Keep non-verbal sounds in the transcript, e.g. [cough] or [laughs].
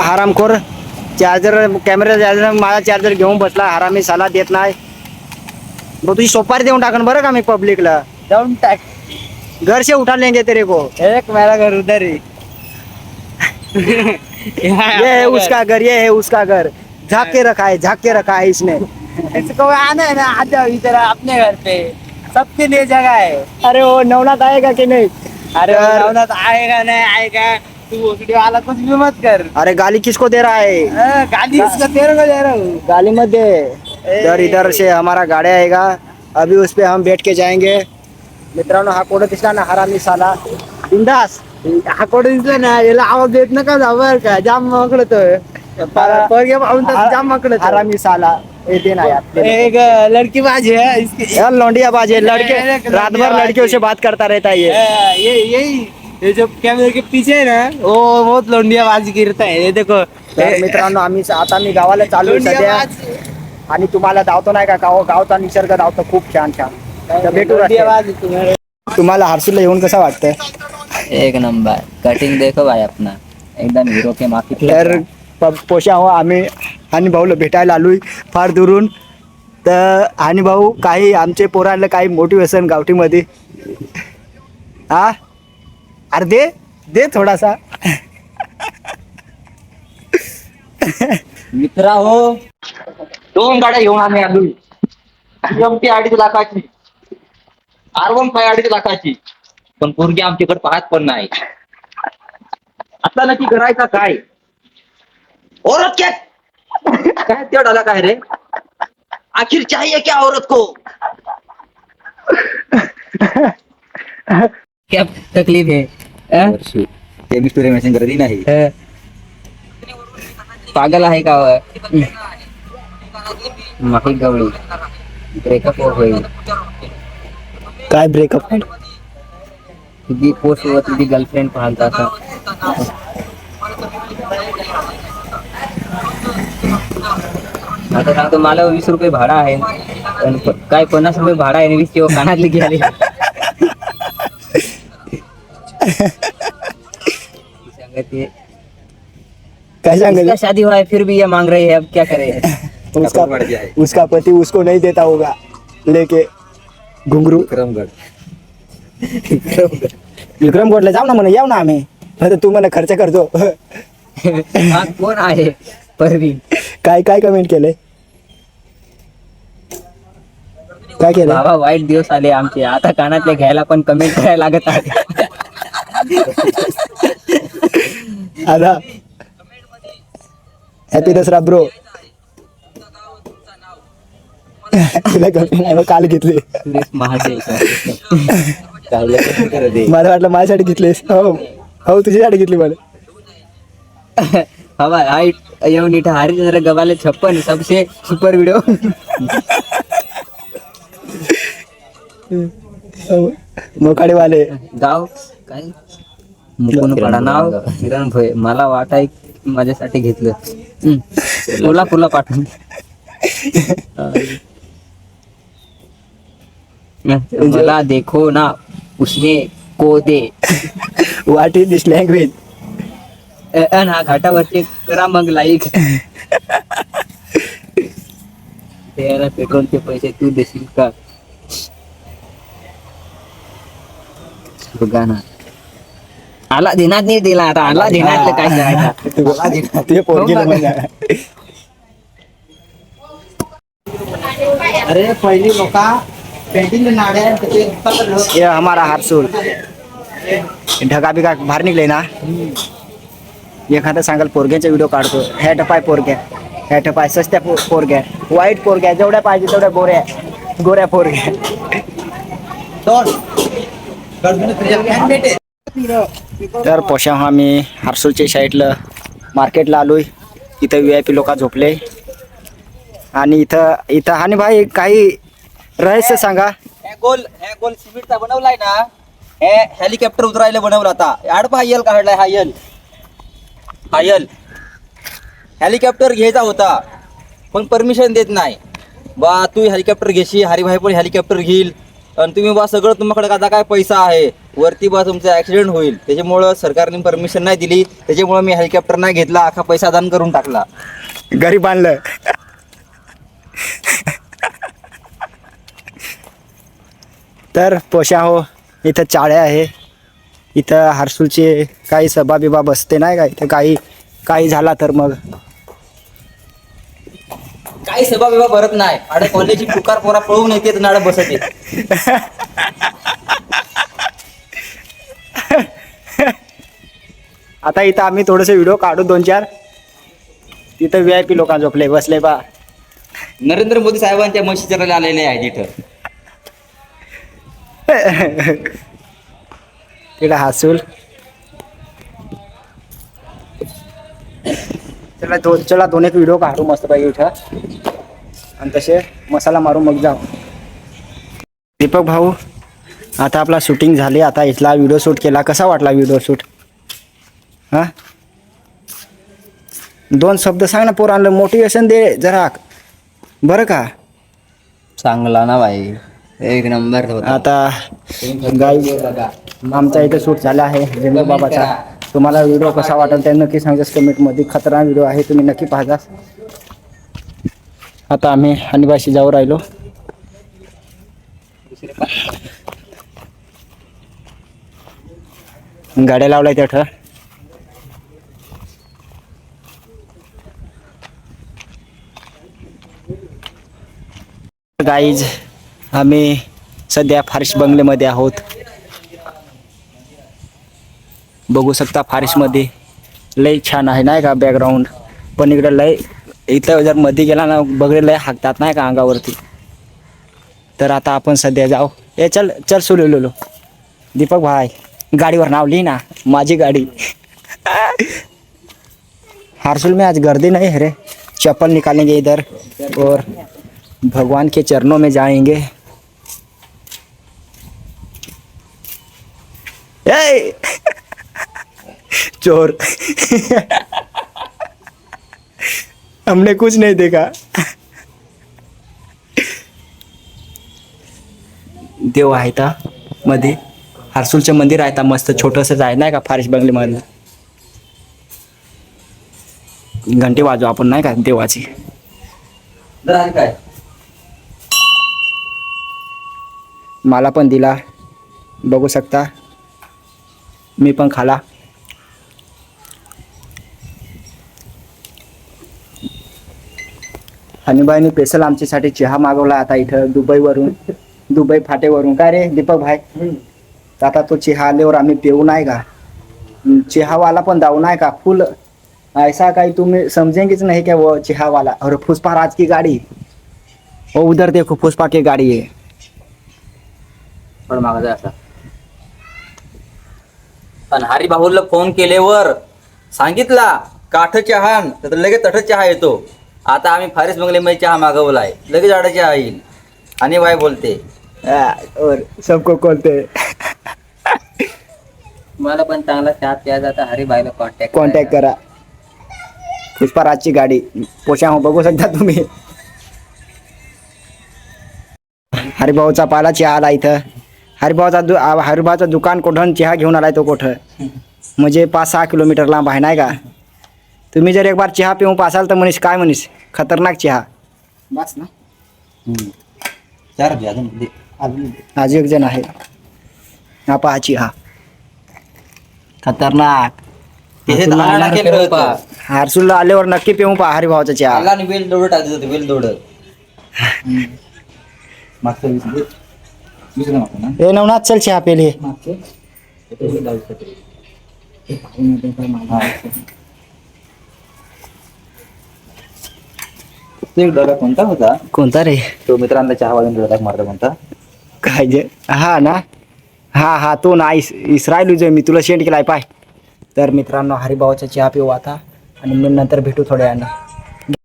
हरामखोर charger camera charger माझा charger घेऊन बसला. हरामी साला देत नाही. मग तुझी सोपारी देऊन टाकन बरं का मी पब्लिकला डाउन टॅक. घर से उठा लेंगे तेरे को. एक मेरा घर उधर ही. ये है उसका घर ये है उसका घर. झाक के रखा है झाक के रखा है इसने. इसको आना है ना आ जाओ इधर अपने घर पे. सबके लिए जगह है. अरे वो नवनाथ आएगा कि नहीं? अरे। नवनाथ आएगा नहीं आएगा. तू वीडियो वाला कुछ भी मत कर। अरे गाली किसको दे रहा है? हाँ, गाली इसका तेरे को दे रहा हूँ। गाली मत दे। इधर इधर से हमारा गाड़ी आएगा। अभी उस पे हम बैठ के जाएँगे। मित्रांनो हा कोण दिसला ना हरामी साला बिंदास। हा कोण दिसलं ना याला आवाज़ देत नका जाऊ बरं का. जाम मकडतोय पोरगे पाहून तर जाम मकडत हरामी साला ये देना यार एक लड़की बाजी है इसकी यार लौंडिया बाजे लड़के रात भर लड़कियों से बात करता रहता है ये। हाँ, ये यही ये जो कैमरे के पीछे है ना वो बहुत लोंडिया बाजी गिरता है ये देखो. तर मित्रांनो आम्ही आता मी गावाला चालू आहे सध्या. आणि तुम्हाला धावतो नाही का? गाव गावचा निसर्ग धावतो खूप छान छान. तर भेटू तुम्हाला. हर्सूलला येऊन कसं वाटतंय? एक नंबर. कटिंग देखो भाई अपना. एकदम हीरो के माफी तर प- पोषा हो आम्ही आणि भाऊला भेटायला आलोय फार दुरून. तर आणि भाऊ काही आमचे पोरांना काही मोटिवेशन गावठीमध्ये. हा अरे दे दे थोडासा. मित्रा हो. दोन गाड्या घेऊन आम्ही आलो एमटी अडीच लाखाची. आर वन फाय अडीच लाखाची. पण पोरगी आमच्याकडे पाहत पण नाही. आता नक्की करायचा काय? औरत क्या? काय तेवढा काय रे? आखिर चाहिए क्या औरत को? क्या तकलीफ है? ते स्टोरी मेसेज करत नाही. पागल आहे का माही गवळी. ब्रेकअप होईल. काय ब्रेकअप तुझी पोस्ट वर तुझी गर्लफ्रेंड पाहता असा आता सांगतो मला वीस रुपये भाडा आहे. काय पन्नास रुपये भाडा आहे वीस किंवा कानातले गेले सांगते काय इसका शादी हुआ है फिर भी ये मांग रही है अब क्या करे? उसका उसका पति उसको नहीं देता होगा लेके घुंगरू विक्रमगडला जाऊ ना म्हणे येऊ ना आम्ही. फक्त तू मला खर्च करतो. हा कोण आहे? परवीन. काय काय कमेंट केलंय काय केलं? बाबा वाईट दिवस आले आमचे. आता कानातले घ्यायला पण कमेंट करायला लागत आहे आता हॅपी दसरा ब्रो तुला आहे बघ, काल घेतली. मला वाटलं माझ्यासाठी घेतलीस. हो हो तुझ्यासाठी घेतली मला. हवा हाइट येऊन इथं हरिचंद्र गवाले छप्पन सबसे सुपर वीडियो मोकाडे वाले गाव काय? मुकुंद पडा नाव. किरण भोय मला वाटाय माझ्यासाठी घेतलं. कोल्हापूरला पाठवून मला देखो ना उसने को दे. व्हॉट इज दिस लँग्वेज हा घाटावरचे करा मग लाईक त्याला पेट्रोलचे पैसे तू देशील का? बघा ना. आला देण्यात नाही दिला आता आला देण्यात काय करायचं ते पोरगीला म्हणा. अरे पहिली लोका पेंटिंग नाड्या ये हमारा हारसूल ढगा बिगा बाहेर निघले ना एखादं सांगाल पोरग्याचा व्हिडिओ काढतो ह्या टपाय पोरग्या ह्या टपाय सस्त्या पोरग्या वाईट पोरग्या जेवढ्या पाहिजे तेवढ्या गोऱ्या गोऱ्या पोरग्या तर पोशा आम्ही हारसूलच्या साईडला मार्केटला आलोय. इथं व्ही आय पी लोक झोपले. आणि इथं इथं आणि भाई काही रहस्य सांगा. हे गोल हे गोल सिमेंटचा बनवलाय ना हे हेलिकॉप्टर उतरायला बनवला आता. आडपा हा यल काढलाय हा यल हा यल हेलिकॉप्टर घ्यायचा होता पण परमिशन देत नाही. बा तू हेलिकॉप्टर घेशी हरिभाई पण हेलिकॉप्टर घेईल. आणि तुम्ही बा सगळं तुमच्याकडे आता काय पैसा आहे? वरती बा तुमचा ऍक्सिडेंट होईल. त्याच्यामुळं सरकारने परमिशन नाही दिली. त्याच्यामुळं मी हेलिकॉप्टर नाही घेतला अख्खा पैसा दान करून टाकला. गरीब आणलं. तर पोशा हो इथं चाळ्या आहे. इथं हर्सूलचे काही सभा बिबा बसते नाही का? इथं काही काही झाला तर मग. काही सभा बिभा भरत नाही. आडे कॉलेजची पुकार पोरा पळून येते नाड बसत येत [laughs] आता इथं आम्ही थोडेसे व्हिडिओ काढू दोन चार. तिथं व्ही आय पी लोकांना झोपले बसले बा. नरेंद्र मोदी साहेबांच्या म्हशी चरायला आलेले आहे तिथं. तिला हसूल. चला दोन चला दोन एक व्हिडिओ काढू मस्त पाहिजे इथं. आणि तसे मसाला मारू मग जाऊ. दीपक भाऊ आता आपला शूटिंग झाली. आता इथला व्हिडिओ शूट केला. कसा वाटला व्हिडिओ शूट हां? दोन शब्द सांग ना पोरांना मोटिवेशन दे जरा. बरं का? चांगला ना भाई एक नंबर होता. आता गाई आमचा इथे शूट झाला आहे. जेंद्र बाबाचा. तुम्हाला व्हिडिओ कसा वाटेल ते नक्की सांगा. कमेंटमध्ये खतरा व्हिडिओ आहे. तुम्ही नक्की पाहा आता आम्ही अनिवासी जाऊ राहिलो. गाड्या लावलाय तिथं गाईज आम्ही सध्या फारिश बंगलेमध्ये आहोत. बघू शकता फारिशमध्ये लय छान आहे नाही का बॅकग्राऊंड पण इकडे लय इथं जर मध्ये गेला ना बगडे लय हाकतात नाही का अंगावरती. तर आता आपण सध्या जाऊ. ए चल चल सुरू दीपक भाई गाडीवर नाव लिही ना माझी गाडी. हारसुल में आज गर्दी नहीं है रे. चप्पल निकालेंगे इधर और भगवान के चरणों में जाएंगे। ए! [laughs] चोर। [laughs] हमने कुछ नहीं देखा। देव आहे का मध्ये हरसूलचं मंदिर आहे का मस्त छोटंसंच आहे नाही का? फारिश बंगलीमधलं घंटे वाजू आपण नाही का? देवाची. काय? मला पण दिला. बघू शकता. मी पण खाला. हनीबाईने स्पेशल आमच्यासाठी चहा मागवला आता इथं दुबईवरून. दुबई फाटेवरून. काय रे दीपक भाई? तर आता तो चहा आल्यावर आम्ही पिऊ नाही का? चहावाला पण जाऊ नाही का? फुल ऐसा काही तुम्ही समजेंगेच नहीं क्या वो चहा वाला और पुष्पा राज की गाड़ी. वो उधर देखो पुष्पा की गाड़ी है पण मागा असा आणि हरी बाहुलला फोन केल्यावर सांगितला काठ चहा तर लगेच तठ चहा येतो. आता आम्ही फारिस बंगलेमध्ये चहा मागवलाय लगेच आडा चहा येईल. आणि बाय बोलते. और सबको खोलते मला पण चांगला चहा प्यायचा तर हरिभाईला कॉन्टॅक्ट कॉन्टॅक्ट करा. पुष्पा राजची गाडी पोशा हो बघू शकता तुम्ही. हरिभाऊचा पाला चहा आला इथं. हरिभाऊचा दु हरिभाऊचं दुकान कोठं चहा घेऊन आलाय तो कोठं? म्हणजे पाच सहा किलोमीटर लांब आहे नाही का? तुम्ही जर एक बार चहा पिऊन पासाल तर म्हणीस काय म्हणीस? खतरनाक चहा. बस ना. चार अजून एक जण आहे. हा पहा चहा. खतरनाक. हारसूलला आल्यावर नक्की पिऊन पहा. हरिभाऊचा चहा. वेल दोडं टाकत वेल दोडं मागचं हा. तो एक डबा कोणता होता? कोणता रे? तो मित्रांना चहा वाजून मारला कोणता? काय जे? हा ना. हा हा तो ना. इस इस्रायल जो मी तुला सेंड केलाय पाय. तर मित्रांनो हरिभावाचा चहा पिऊ आता. आणि मी नंतर भेटू थोड्या वेळानं.